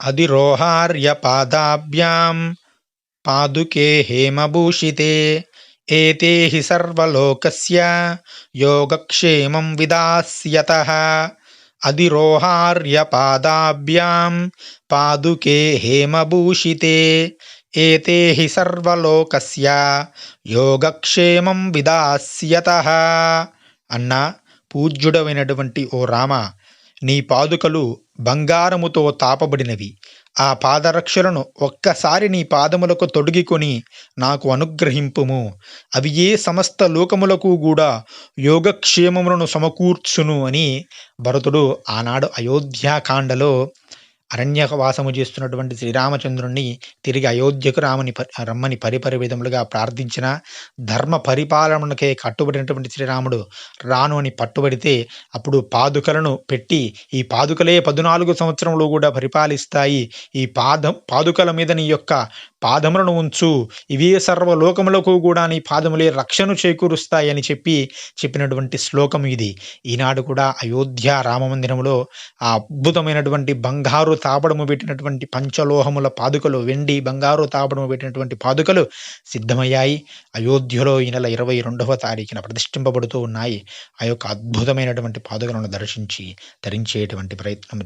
అధిరోహార్యపాదాభ్యాం పాదుకే హేమభూషితే ఏతే హి సర్వలోకస్య యోగక్షేమం విదాస్యతః. అధిరోహార్యపాదాభ్యాం పాదుకే హేమభూషితే ఏతే హి సర్వలోకస్య యోగక్షేమం విదాస్యతః. అన్నా పూజ్యుడమైనటువంటి ఓ రామ నీ పాదుకలు బంగారముతో తాపబడినవి. ఆ పాదరక్షలను ఒక్కసారి నీ పాదములకు తొడిగికొని నాకు అనుగ్రహింపుము. అవి ఏ సమస్త లోకములకు కూడా యోగక్షేమములను సమకూర్చును అని భరతుడు ఆనాడు అయోధ్యాకాండలో అరణ్యవాసము చేస్తున్నటువంటి శ్రీరామచంద్రుణ్ణి తిరిగి అయోధ్యకు రామని రమ్మని పరిపరి విధములుగా ప్రార్థించిన ధర్మ పరిపాలనకే కట్టుబడినటువంటి శ్రీరాముడు రాను అని పట్టుబడితే అప్పుడు పాదుకలను పెట్టి ఈ పాదుకలే పద్నాలుగు సంవత్సరములు కూడా పరిపాలిస్తాయి. ఈ పాదం పాదుకల మీద నీ యొక్క పాదములను ఉంచు. ఇవే సర్వలోకములకు కూడా నీ పాదములే రక్షణ చేకూరుస్తాయని చెప్పి చెప్పినటువంటి శ్లోకం ఇది. ఈనాడు కూడా అయోధ్య రామమందిరంలో ఆ అద్భుతమైనటువంటి బంగారు తాపడము పెట్టినటువంటి పంచలోహముల పాదుకలు వెండి బంగారు తాపడము పెట్టినటువంటి పాదుకలు సిద్ధమయ్యాయి. అయోధ్యలో ఈ నెల ఇరవై రెండవ తారీఖున ప్రతిష్ఠింపబడుతూ ఉన్నాయి. ఆ యొక్క అద్భుతమైనటువంటి పాదుకలను దర్శించి ధరించేటువంటి ప్రయత్నం